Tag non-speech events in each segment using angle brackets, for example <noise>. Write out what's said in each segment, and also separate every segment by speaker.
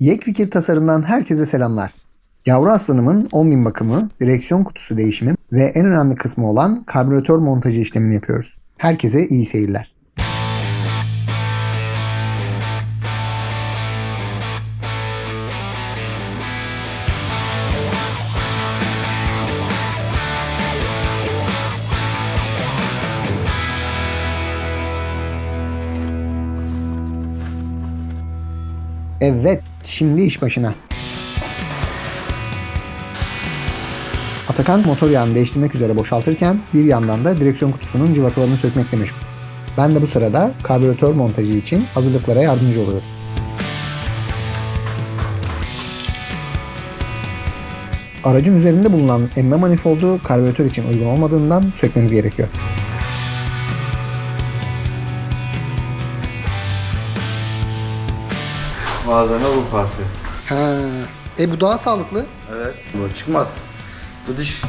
Speaker 1: Yek Tasarım'dan herkese selamlar. Yavru aslanımın 10.000 bakımı, direksiyon kutusu değişimi ve en önemli kısmı olan karbüratör montajı işlemini yapıyoruz. Herkese iyi seyirler. Evet, şimdi iş başına. Atakan motor yağını değiştirmek üzere boşaltırken bir yandan da direksiyon kutusunun cıvatalarını sökmekle meşgul. Ben de bu sırada karbüratör montajı için hazırlıklara yardımcı oluyorum. Aracın üzerinde bulunan emme manifoldu karbüratör için uygun olmadığından sökmemiz gerekiyor.
Speaker 2: Malzeme bu parça.
Speaker 1: Ha, e bu daha sağlıklı.
Speaker 2: Evet. Bu çıkmaz. Bu diş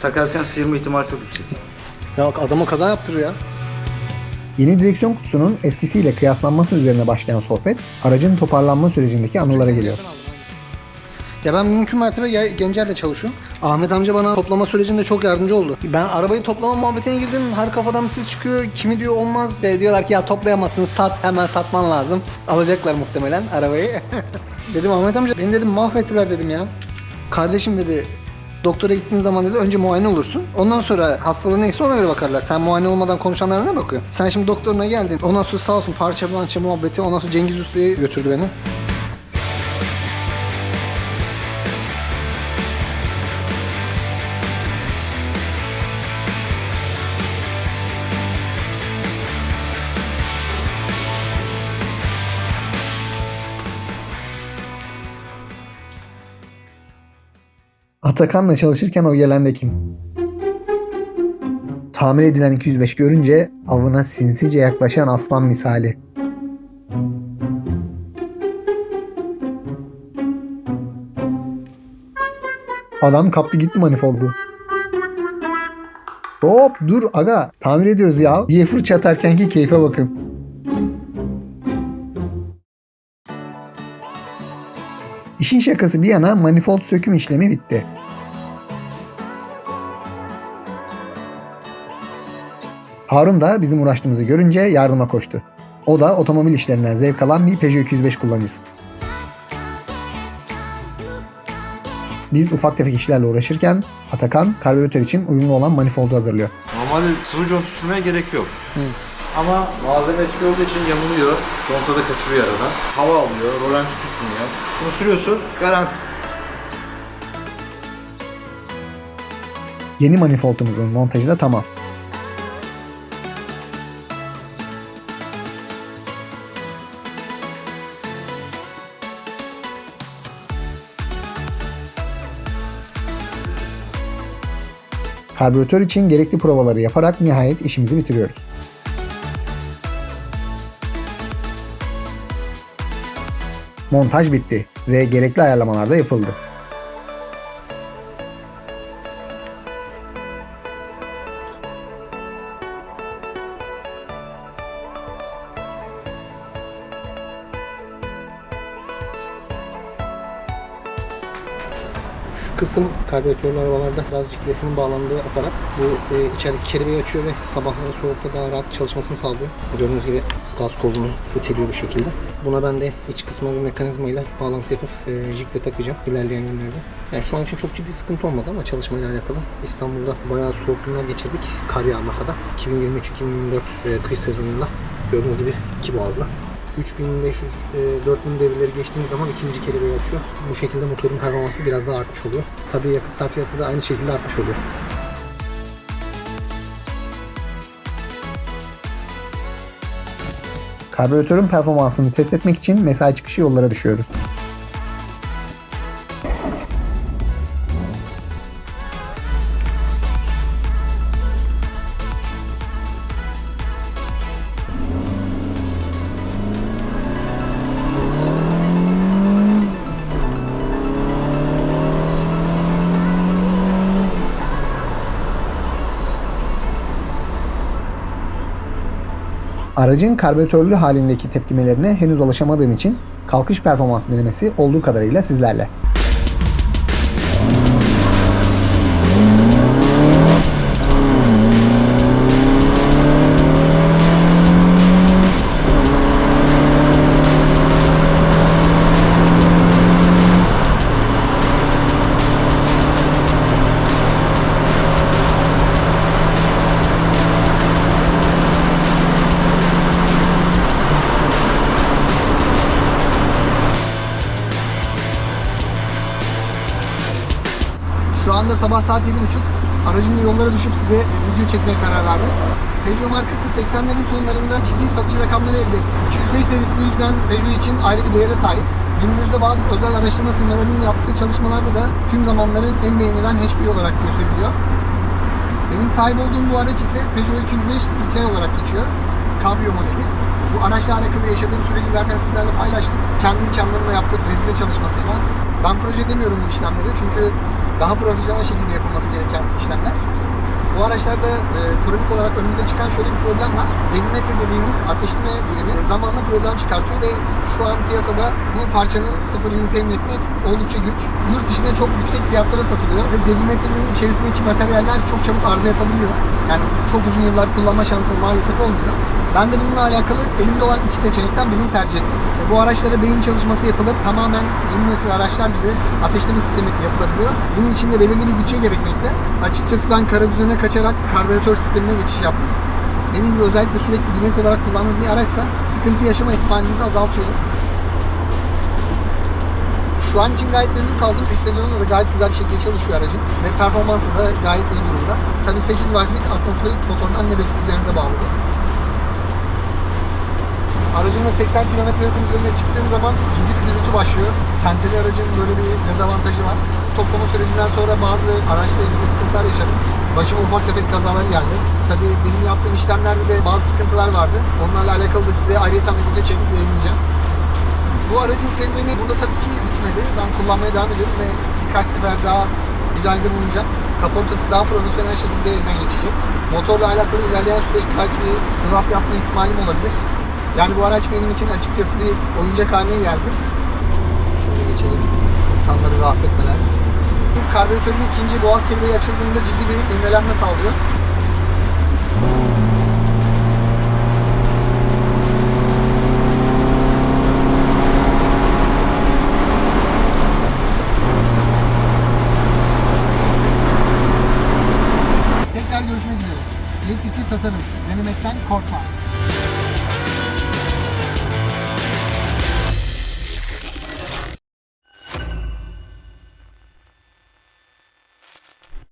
Speaker 2: takarken sıyırma ihtimali çok yüksek.
Speaker 1: Ya adama kaza yaptırır ya. Yeni direksiyon kutusunun eskisiyle kıyaslanması üzerine başlayan sohbet, aracın toparlanma sürecindeki anılara geliyor.
Speaker 3: Ya ben mümkün mertebe Gencer'le çalışıyorum. Ahmet amca bana toplama sürecinde çok yardımcı oldu. Ben arabayı toplama muhabbetine girdim. Her kafadan ses çıkıyor. Kimi diyor olmaz. De diyorlar ki ya toplayamazsın sat hemen satman lazım. Alacaklar muhtemelen arabayı. <laughs> dedim Ahmet amca beni dedim mahvettiler dedim ya. Kardeşim dedi doktora gittiğin zaman dedi önce muayene olursun. Ondan sonra hastalığı neyse ona göre bakarlar. Sen muayene olmadan konuşanlara ne bakıyorsun? Sen şimdi doktoruna geldin. Ondan sonra sağ olsun parça plança muhabbeti. Ondan sonra Cengiz Usta'ya götürdü beni.
Speaker 1: Atakan'la çalışırken o gelen de kim? Tamir edilen 205 görünce avına sinsice yaklaşan aslan misali. Adam kaptı gitti manifoldu. Hop dur aga tamir ediyoruz ya diye fırça atarkenki keyfe bakın. İşin şakası bir yana manifold söküm işlemi bitti. Harun da bizim uğraştığımızı görünce yardıma koştu. O da otomobil işlerinden zevk alan bir Peugeot 205 kullanıcısı. Biz ufak tefek işlerle uğraşırken Atakan karbüratör için uyumlu olan manifoldu hazırlıyor.
Speaker 2: Normalde sıvı conta sürmeye gerek yok. Ama malzeme eski olduğu için yamuluyor. Conta da kaçırıyor aradan. Hava alıyor, rolanti tutmuyor. Bunu sürüyorsun, garanti.
Speaker 1: Yeni manifoldumuzun montajı da tamam. Karbüratör için gerekli provaları yaparak nihayet işimizi bitiriyoruz. Montaj bitti ve gerekli ayarlamalar da yapıldı.
Speaker 3: Kısım karbüratörlü arabalarda gaz cikletinin bağlandığı aparat. Bu e, içerideki kelebeği açıyor ve sabahları soğukta daha rahat çalışmasını sağlıyor. Gördüğünüz gibi gaz kolunu iteliyor bu şekilde. Buna ben de iç kısmına bir mekanizma ile bağlantı yapıp e, jikle takacağım ilerleyen günlerde. Yani şu an için çok ciddi sıkıntı olmadı ama çalışmayla alakalı. İstanbul'da bayağı soğuk günler geçirdik. Kar yağmasa da. 2023-2024 e, kış sezonunda gördüğünüz gibi iki boğazla 3500 e, 4000 devirleri geçtiğimiz zaman ikinci kelebeği açıyor. Bu şekilde motorun performansı biraz daha artmış oluyor. Tabii yakıt sarfiyatı da aynı şekilde artmış oluyor.
Speaker 1: Karbüratörün performansını test etmek için mesai çıkışı yollara düşüyoruz. Aracın karbüratörlü halindeki tepkimelerine henüz ulaşamadığım için
Speaker 4: Kalkış performansı denemesi olduğu kadarıyla sizlerle.
Speaker 1: Şu anda sabah saat 7.30. Aracımla yollara düşüp size e, video çekmeye karar verdim. Peugeot markası 80'lerin sonlarında ciddi satış rakamları elde etti. 205 serisi bu yüzden Peugeot için ayrı bir değere sahip. Günümüzde bazı özel araştırma firmalarının yaptığı çalışmalarda da tüm zamanların en beğenilen HP olarak gösteriliyor. Benim sahip olduğum bu araç ise Peugeot 205 CT olarak geçiyor. Cabrio modeli. Bu araçla alakalı yaşadığım süreci zaten sizlerle paylaştım. Kendi imkanlarımla yaptığım revize çalışmasıyla. Ben proje demiyorum bu işlemleri çünkü daha profesyonel şekilde yapılması gereken işlemler. Bu araçlarda e, kronik olarak önümüze çıkan şöyle bir problem var. Devimetre dediğimiz ateşleme birimi zamanla problem çıkartıyor ve şu an piyasada bu parçanın sıfırını temin etmek oldukça güç. Yurt dışında çok yüksek fiyatlara satılıyor ve devimetrenin içerisindeki materyaller çok çabuk arıza yapabiliyor. Yani çok uzun yıllar kullanma şansı maalesef olmuyor. Ben de bununla alakalı elimde olan iki seçenekten birini tercih ettim. E, bu araçlara beyin çalışması yapılıp tamamen yeni nesil araçlar gibi ateşleme sistemi yapılabiliyor. Bunun için de belirli bir bütçe gerekmekte. Açıkçası ben kara düzene kaçarak karbüratör sistemine geçiş yaptım. Benim gibi özellikle sürekli binek olarak kullandığınız bir araçsa sıkıntı yaşama ihtimalinizi azaltıyor. Şu an için gayet memnun kaldım. Pistezonla da gayet güzel bir şekilde çalışıyor aracın. Ve performansı da gayet iyi durumda. Tabii 8 wattlık atmosferik motorundan ne bekleyeceğinize bağlı. Aracımla 80 km hızın üzerine çıktığım zaman ciddi bir gürültü başlıyor. Tenteli aracın böyle bir dezavantajı var. Toplama sürecinden sonra bazı araçla ilgili sıkıntılar yaşadım. Başıma ufak tefek kazalar geldi. Tabii benim yaptığım işlemlerde de bazı sıkıntılar vardı. Onlarla alakalı da size ayrıca bir video çekip yayınlayacağım. Bu aracın serüveni burada tabii ki bitmedi. Ben kullanmaya devam ediyorum ve birkaç sefer daha müdahalede bulunacağım. Kaportası daha profesyonel şekilde elinden geçecek. Motorla alakalı ilerleyen süreçte belki bir swap yapma ihtimalim olabilir. Yani bu araç benim için açıkçası bir oyuncak haline geldi. Şöyle geçelim. İnsanları rahatsız etmeden. Bu karbüratörün ikinci boğaz kelebeği açıldığında ciddi bir ivmelenme sağlıyor. Tekrar görüşmek üzere. Elektrikli tasarım. Denemekten korkma.